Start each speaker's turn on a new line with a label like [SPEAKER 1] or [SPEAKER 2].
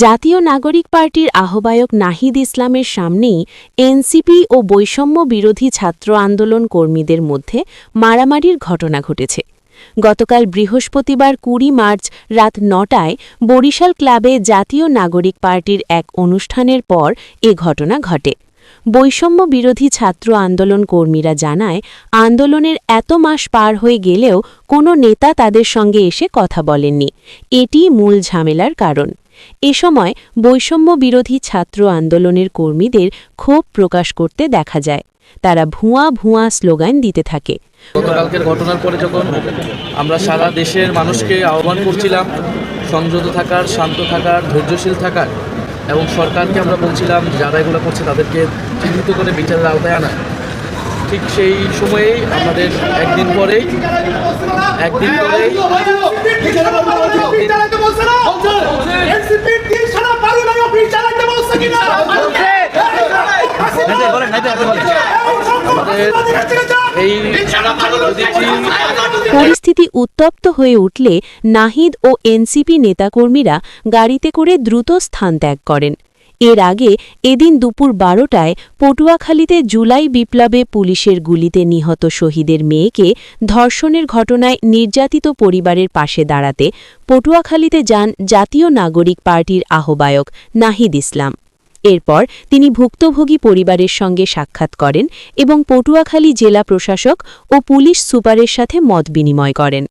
[SPEAKER 1] জাতীয় নাগরিক পার্টির আহ্বায়ক নাহিদ ইসলামের সামনেই এনসিপি ও বৈষম্য বিরোধী ছাত্র আন্দোলন কর্মীদের মধ্যে মারামারির ঘটনা ঘটেছে। গতকাল বৃহস্পতিবার কুড়ি মার্চ রাত নটায় বরিশাল ক্লাবে জাতীয় নাগরিক পার্টির এক অনুষ্ঠানের পর এ ঘটনা ঘটে। বৈষম্য বিরোধী ছাত্র আন্দোলন কর্মীরা জানায়, আন্দোলনের এত মাস পার হয়ে গেলেও কোনো নেতা তাদের সঙ্গে এসে কথা বলেননি। এটি মূল ঝামেলার কারণ। এ সময় বৈষম্য বিরোধী ছাত্র আন্দোলনের কর্মীদের ক্ষোভ প্রকাশ করতে দেখা যায়। তারা ভুয়া ভুয়া স্লোগান দিতে থাকে।
[SPEAKER 2] গতকালকের ঘটনার পরে যখন আমরা সারা দেশের মানুষকে আহ্বান করছিলাম, সংযত থাকার, শান্ত থাকার, ধৈর্যশীল থাকার, এবং সরকারকে আমরা বলছিলাম, যারা এগুলো করছে তাদেরকে চিহ্নিত করে বিচারের আওতায় আনা। ঠিক সেই সময়েই আমাদের একদিন পরেই একদিন পরেই
[SPEAKER 1] পরিস্থিতি উত্তপ্ত হয়ে উঠলে নাহিদ ও এনসিপি নেতাকর্মীরা গাড়িতে করে দ্রুত স্থান ত্যাগ করেন। এর আগে এদিন দুপুর বারোটায় পটুয়াখালীতে জুলাই বিপ্লবে পুলিশের গুলিতে নিহত শহীদের মেয়েকে ধর্ষণের ঘটনায় নির্যাতিত পরিবারের পাশে দাঁড়াতে পটুয়াখালীতে যান জাতীয় নাগরিক পার্টির আহ্বায়ক নাহিদ ইসলাম। এরপর তিনি ভুক্তভোগী পরিবারের সঙ্গে সাক্ষাৎ করেন এবং পটুয়াখালী জেলা প্রশাসক ও পুলিশ সুপারের সাথে মত বিনিময় করেন।